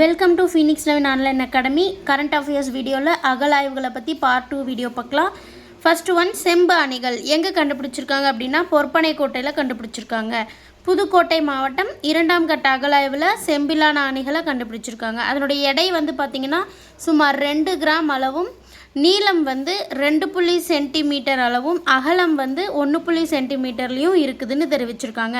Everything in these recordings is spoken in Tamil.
Welcome to Phoenix eleven online academy current affairs வீடியோவில் அகலாய்வுகளை பற்றி பார்ட் டூ வீடியோ பார்க்கலாம். ஃபர்ஸ்ட் ஒன் செம்பு அணிகள். எங்கே கண்டுபிடிச்சிருக்காங்க அப்படின்னா பொற்பனை கோட்டையில் கண்டுபிடிச்சிருக்காங்க. புதுக்கோட்டை மாவட்டம் இரண்டாம் கட்ட அகலாய்வில் செம்பிலான அணிகளை கண்டுபிடிச்சிருக்காங்க. அதனுடைய எடை வந்து பார்த்திங்கன்னா சுமார் ரெண்டு கிராம் அளவும் நீளம் வந்து ரெண்டு புள்ளி சென்டிமீட்டர் அளவும் அகலம் வந்து ஒன்று புள்ளி சென்டிமீட்டர்லேயும் இருக்குதுன்னு தெரிவிச்சிருக்காங்க.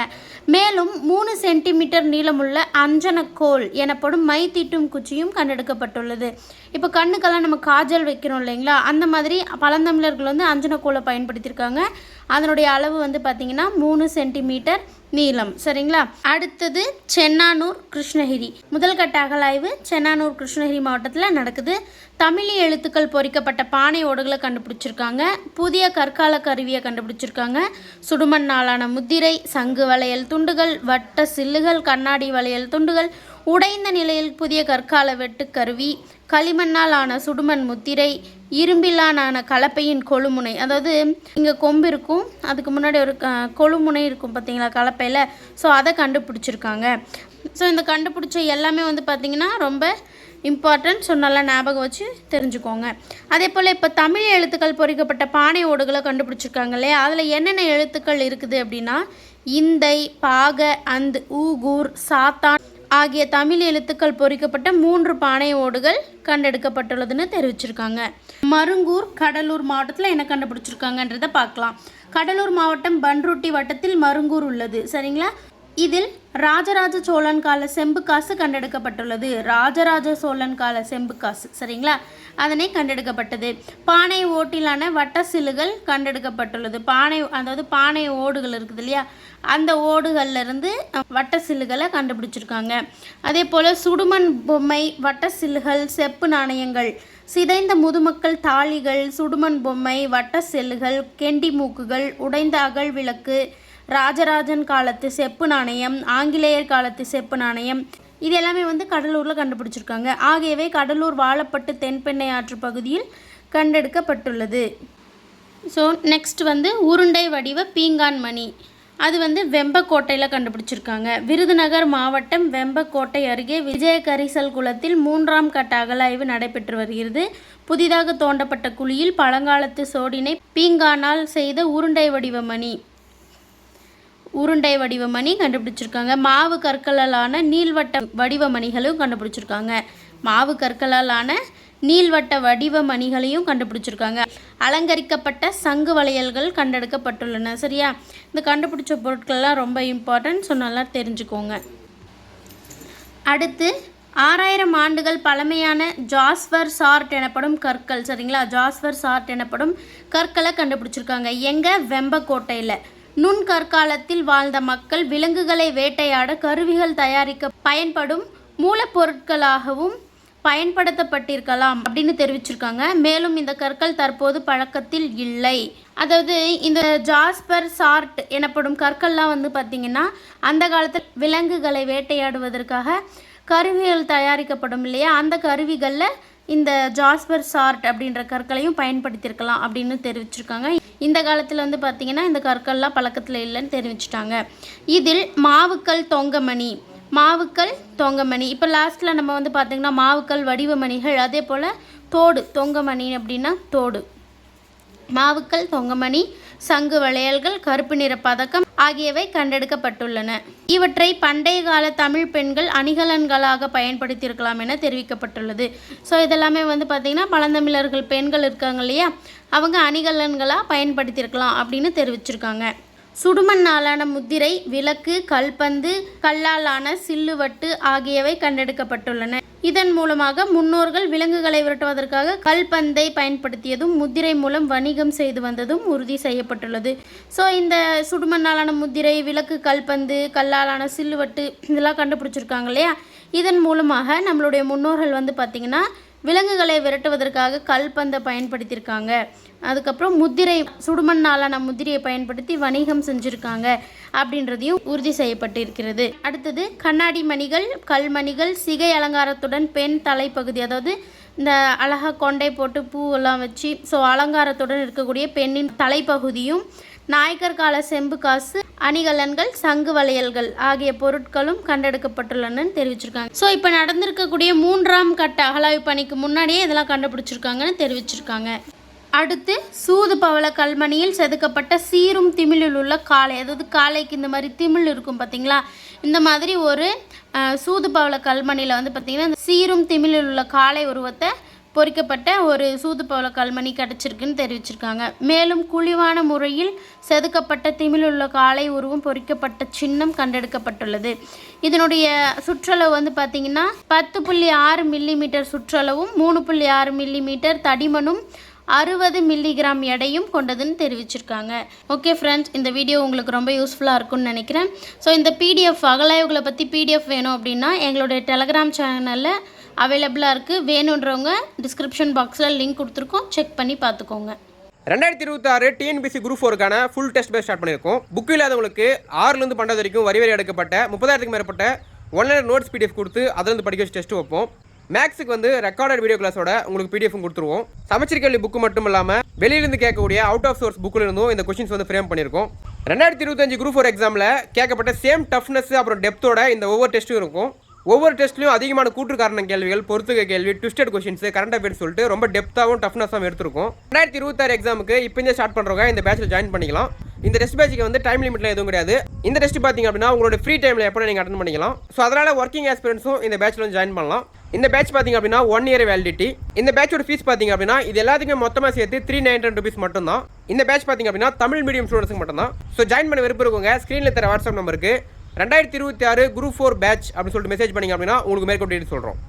மேலும் மூணு சென்டிமீட்டர் நீளமுள்ள அஞ்சனக்கோல் எனப்படும் மை தீட்டும் குச்சியும் கண்டெடுக்கப்பட்டுள்ளது. இப்போ கண்ணுக்கெல்லாம் நம்ம காஜல் வைக்கிறோம் இல்லைங்களா? அந்த மாதிரி பழந்தமிழர்கள் வந்து அஞ்சனக்கோலை பயன்படுத்தியிருக்காங்க. அதனுடைய அளவு வந்து பார்த்திங்கன்னா மூணு சென்டிமீட்டர் நீளம். சரிங்களா? அடுத்தது சென்னானூர் கிருஷ்ணகிரி. முதல் கட்ட அகலாய்வு சென்னானூர் கிருஷ்ணகிரி மாவட்டத்தில் நடக்குது. தமிழ் எழுத்துக்கள் பொறிக்கப்பட்ட பானை ஓடுகளை கண்டுபிடிச்சிருக்காங்க. புதிய கற்கால கருவியை கண்டுபிடிச்சிருக்காங்க. சுடுமண் நாளான முத்திரை சங்கு வளையல் துண்டுகள் வட்ட சில்லுகள் கண்ணாடி வளையல் துண்டுகள் உடைந்த நிலையில் புதிய கற்கால வெட்டுக்கருவி களிமண்ணால் ஆன சுடுமண் முத்திரை இரும்பிலான ஆன கலப்பையின் கொழுமுனை. அதாவது இங்கே கொம்பு இருக்கும் அதுக்கு முன்னாடி ஒரு க- கொழுமுனை இருக்கும் பார்த்தீங்களா கலப்பையில்? ஸோ அதை கண்டுபிடிச்சிருக்காங்க. ஸோ இந்த கண்டுபிடிச்ச எல்லாமே வந்து பார்த்திங்கன்னா ரொம்ப இம்பார்ட்டன்ட் ஸோ நல்லா ஞாபகம் வச்சு தெரிஞ்சுக்கோங்க. அதே போல் இப்போ தமிழ் எழுத்துக்கள் பொறிக்கப்பட்ட பானை ஓடுகளை கண்டுபிடிச்சிருக்காங்க இல்லையா? அதில் என்னென்ன எழுத்துக்கள் இருக்குது அப்படின்னா இந்தை பாக அந்து ஊகூர் சாத்தான் ஆகிய தமிழ் எழுத்துக்கள் பொறிக்கப்பட்ட மூன்று பானை ஓடுகள் கண்டெடுக்கப்பட்டுள்ளதுன்னு தெரிவிச்சிருக்காங்க. மருங்கூர் கடலூர் மாவட்டத்தில் என்ன கண்டுபிடிச்சிருக்காங்கன்றதை பார்க்கலாம். கடலூர் மாவட்டம் பன்ருட்டி வட்டத்தில் மருங்கூர் உள்ளது. சரிங்களா? இதில் ராஜராஜ சோழன் கால செம்பு காசு கண்டெடுக்கப்பட்டுள்ளது. ராஜராஜ சோழன் கால செம்பு காசு சரிங்களா? அதனை கண்டெடுக்கப்பட்டது. பானை ஓட்டிலான வட்ட சில்லுகள் கண்டெடுக்கப்பட்டுள்ளது. பானை அதாவது பானை ஓடுகள் இருக்குது இல்லையா? அந்த ஓடுகள்ல இருந்து வட்ட சில்லுகளை கண்டுபிடிச்சிருக்காங்க. அதே போல் சுடுமண் பொம்மை வட்ட சில்லுகள் செப்பு நாணயங்கள் சிதைந்த முதுமக்கள் தாளிகள் சுடுமண் பொம்மை வட்ட செல்லுகள் கெண்டி மூக்குகள் உடைந்த அகல் விளக்கு ராஜராஜன் காலத்து செப்பு நாணயம் ஆங்கிலேயர் காலத்து செப்பு நாணயம் இது எல்லாமே வந்து கடலூரில் கண்டுபிடிச்சிருக்காங்க. ஆகியவை கடலூர் வாழப்பட்டு தென்பெண்ணை ஆற்று பகுதியில் கண்டெடுக்கப்பட்டுள்ளது. ஸோ நெக்ஸ்ட் வந்து உருண்டை வடிவ பீங்கான் மணி அது வந்து வெம்பக்கோட்டையில் கண்டுபிடிச்சிருக்காங்க. விருதுநகர் மாவட்டம் வெம்பக்கோட்டை அருகே விஜய கரிசல் குளத்தில் மூன்றாம் கட்ட அகலாய்வு நடைபெற்று வருகிறது. புதிதாக தோண்டப்பட்ட குழியில் பழங்காலத்து சோடினை பீங்கானால் செய்த உருண்டை வடிவ மணி. உருண்டை வடிவ மணி கண்டுபிடிச்சிருக்காங்க. மாவு கற்களாலான நீள்வட்ட வடிவ மணிகளும் கண்டுபிடிச்சிருக்காங்க. மாவு கற்களாலான நீள்வட்ட வடிவ மணிகளையும் கண்டுபிடிச்சிருக்காங்க. அலங்கரிக்கப்பட்ட சங்கு வளையல்கள் கண்டெடுக்கப்பட்டுள்ளன. சரியா? இந்த கண்டுபிடிச்ச பொருட்கள்லாம் ரொம்ப இம்பார்ட்டன்ட் ஸோ நல்லா தெரிஞ்சுக்கோங்க. அடுத்து ஆறாயிரம் ஆண்டுகள் பழமையான ஜாஸ்வர் சார்ட் எனப்படும் கற்கள். சரிங்களா? ஜாஸ்வர் சார்ட் எனப்படும் கற்களை கண்டுபிடிச்சிருக்காங்க. எங்கே? வெம்பக்கோட்டையில். நுண்கற்காலத்தில் வாழ்ந்த மக்கள் விலங்குகளை வேட்டையாட கருவிகள் தயாரிக்க பயன்படும் மூலப்பொருட்களாகவும் பயன்படுத்தப்பட்டிருக்கலாம் அப்படின்னு தெரிவிச்சிருக்காங்க. மேலும் இந்த கற்கள் தற்போது பழக்கத்தில் இல்லை. அதாவது இந்த ஜாஸ்பர் சார்ட் எனப்படும் கற்கள்லாம் வந்து பார்த்திங்கன்னா அந்த காலத்தில் விலங்குகளை வேட்டையாடுவதற்காக கருவிகள் தயாரிக்கப்படும் இல்லையா? அந்த கருவிகளில் இந்த ஜாஸ்பர் சார்ட் அப்படின்ற கற்களையும் பயன்படுத்தியிருக்கலாம் அப்படின்னு தெரிவிச்சிருக்காங்க. இந்த காலத்தில் வந்து பார்த்திங்கன்னா இந்த கற்கள்லாம் பழக்கத்தில் இல்லைன்னு தெரிவிச்சிட்டாங்க. இதில் மாவுக்கல் தொங்கமணி மாவுக்கல் தொங்கமணி. இப்போ லாஸ்ட்டில் நம்ம வந்து பார்த்திங்கன்னா மாவுக்கல் வடிவமணிகள் அதே போல் தோடு தொங்கமணி அப்படின்னா தோடு. மாவுக்கல் தொங்கமணி சங்கு வளையல்கள் கருப்பு நிற பதக்கம் ஆகியவை கண்டெடுக்கப்பட்டுள்ளன. இவற்றை பண்டைய கால தமிழ் பெண்கள் அணிகலன்களாக பயன்படுத்தியிருக்கலாம் என தெரிவிக்கப்பட்டுள்ளது. ஸோ இதெல்லாமே வந்து பார்த்திங்கன்னா பழந்தமிழர்கள் பெண்கள் இருக்காங்க இல்லையா? அவங்க அணிகலன்களாக பயன்படுத்தியிருக்கலாம் அப்படின்னு தெரிவிச்சிருக்காங்க. சுடுமண்ணாலான முத்திரை விளக்கு கல்பந்து கல்லாலான சில்லுவட்டு ஆகியவை கண்டெடுக்கப்பட்டுள்ளன. இதன் மூலமாக முன்னோர்கள் விலங்குகளை விரட்டுவதற்காக கல்பந்தை பயன்படுத்தியதும் முத்திரை மூலம் வணிகம் செய்து வந்ததும் உறுதி செய்யப்பட்டுள்ளது. ஸோ இந்த சுடுமண்ணாலான முத்திரை விளக்கு கல்பந்து கல்லாலான சில்லுவட்டு இதெல்லாம் கண்டுபிடிச்சிருக்காங்க இல்லையா? இதன் மூலமாக நம்மளுடைய முன்னோர்கள் வந்து பார்த்திங்கன்னா விலங்குகளை விரட்டுவதற்காக கல்பந்தை பயன்படுத்தியிருக்காங்க. அதுக்கப்புறம் முத்திரை சுடுமண்ணாலான முத்திரையை பயன்படுத்தி வணிகம் செஞ்சுருக்காங்க அப்படின்றதையும் உறுதி செய்யப்பட்டிருக்கிறது. அடுத்தது கண்ணாடி மணிகள் கல்மணிகள் சிகை அலங்காரத்துடன் பெண் தலைப்பகுதி அதாவது இந்த அழகா கொண்டை போட்டு பூவெல்லாம் வச்சு ஸோ அலங்காரத்துடன் இருக்கக்கூடிய பெண்ணின் தலைப்பகுதியும் நாயக்கர் கால செம்பு காசு அணிகலன்கள் சங்கு வளையல்கள் ஆகிய பொருட்களும் கண்டெடுக்கப்பட்டுள்ளனன்னு தெரிவிச்சிருக்காங்க. ஸோ இப்போ நடந்திருக்கக்கூடிய மூன்றாம் கட்ட அகலாய்வு பணிக்கு முன்னாடியே இதெல்லாம் கண்டுபிடிச்சிருக்காங்கன்னு தெரிவிச்சிருக்காங்க. அடுத்து சூது பவள கல்மணியில் செதுக்கப்பட்ட சீரும் திமிழில் உள்ள காளை. அதாவது காளைக்கு இந்த மாதிரி திமிழ் இருக்கும் பார்த்தீங்களா இந்த மாதிரி ஒரு சூது பவள கல்மணியில் வந்து பார்த்திங்கன்னா இந்த சீரும் திமிழில் உள்ள காளை உருவத்தை பொறிக்கப்பட்ட ஒரு சூதுபவள கல்மணி கிடச்சிருக்குன்னு தெரிவிச்சிருக்காங்க. மேலும் குழிவான முறையில் செதுக்கப்பட்ட திமிழுள்ள காளை உருவம் பொறிக்கப்பட்ட சின்னம் கண்டெடுக்கப்பட்டுள்ளது. இதனுடைய சுற்றளவு வந்து பார்த்திங்கன்னா பத்து புள்ளி ஆறு மில்லிமீட்டர் சுற்றளவும் மூணு புள்ளி ஆறு மில்லிமீட்டர் தடிமனும் அறுபது மில்லிகிராம் எடையும் கொண்டதுன்னு தெரிவிச்சிருக்காங்க. ஓகே ஃப்ரெண்ட்ஸ் இந்த வீடியோ உங்களுக்கு ரொம்ப யூஸ்ஃபுல்லாக இருக்கும்னு நினைக்கிறேன். ஸோ இந்த பிடிஎஃப் அகலாய்வுகளை பற்றி பிடிஎஃப் வேணும் அப்படின்னா எங்களுடைய டெலகிராம் சேனலில் அவைலபிளாக இருக்குது வேணுன்றவங்க டிஸ்கிரிப்ஷன் பாக்ஸில் லிங்க் கொடுத்துருக்கோம். செக் பண்ணி பார்த்துக்கோங்க. ரெண்டாயிரத்தி இருபத்தாறு டிஎன்பிசி குரூப் ஃபோருக்கான ஃபுல் டெஸ்ட் பேஸ் ஸ்டார்ட் பண்ணியிருக்கோம். புக் இல்லாதவங்களுக்கு ஆறுலேருந்து பன்னெண்டு வரைக்கும் வரி வரி எடுக்கப்பட்ட முப்பதாயிரத்துக்கு மேற்பட்ட ஒன்லைன் நோட்ஸ் பிடிஎஃப் கொடுத்து அதிலிருந்து படிக்க வச்சு டெஸ்ட் வைப்போம். மேக்ஸுக்கு வந்து ரெக்கார்டட் வீடியோ கிளாஸோட உங்களுக்கு பிடிஎஃப் கொடுத்துருவோம். சமச்சீர் கேள்வி புக்கு மட்டும் இல்லாமல் வெளியிலிருந்து கேட்கக்கூடிய அவுட் ஆஃப் சோர்ஸ் புக்கில் இருந்தும் இந்த கொஸ்டின்ஸ் வந்து ஃப்ரேம் பண்ணியிருக்கோம். ரெண்டாயிரத்தி இருபத்தஞ்சு குரூப் ஃபோர் எக்ஸாமில் கேட்கப்பட்ட சேம் டஃப்னஸ் அப்புறம் டெப்த்தோட இந்த ஒவ்வொரு டெஸ்ட்டும் இருக்கும். ஒவ்வொரு டெஸ்ட்லையும் அதிகமான கூற்று காரண கேள்விகள் பொறுத்துக்க கேள்வி ட்விஸ்டட் கொஷின்ஸ் கரண்ட் அஃபேர்ஸ் சொல்லிட்டு ரொம்ப டெப்த்தாகவும் டஃப்னஸாகவும் எடுத்திருக்கும். ரெண்டாயிரத்தி இருபத்தாறு எக்ஸாமுக்கு இப்போ ஸ்டார்ட் பண்ணுறவங்க இந்த பேட்சில் ஜாயின் பண்ணிக்கலாம். இந்த டெஸ்ட் பேட்சுக்கு வந்து டைம் லிமிட்ல எதுவும் கிடையாது. இந்த டெஸ்ட் பார்த்தீங்க அப்படின்னா உங்களோட ஃப்ரீ டைமில் எப்போ நீங்கள் அட்டன் பண்ணிக்கலாம். ஸோ அதனால் ஒர்க்கிங் எக்ஸ்பீரியன்ஸும் இந்த பேட்சில் வந்து ஜாயின் பண்ணலாம். இந்த பேட்ச் பார்த்தீங்க அப்படின்னா ஒன் இயர் வேலிடிட்டி இந்த பேட்சோட ஃபீஸ் பார்த்தீங்க அப்படின்னா இது எல்லாத்துக்குமே மொத்தமாக சேர்த்து த்ரீ நைன் ருபீஸ் மட்டும் தான் இந்த பேட்ச் பார்த்தீங்க அப்படின்னா தமிழ் மீடியம் ஸ்டூடெண்ட்ஸ்க்கு மட்டும் தான் ஸோ ஜாயின் பண்ண விருப்பம் இருக்கவங்க ஸ்க்ரீனில் தர வாட்ஸ்அப் நம்பருக்கு ரெண்டாயிரத்தி இருபத்தி ஆறு குரூப் ஃபோர் பேட்ச் அப்படின்னு சொல்லிட்டு மெசேஜ் பண்ணிங்க அப்படின்னா உங்களுக்கு மேற்கொண்டு சொல்கிறோம்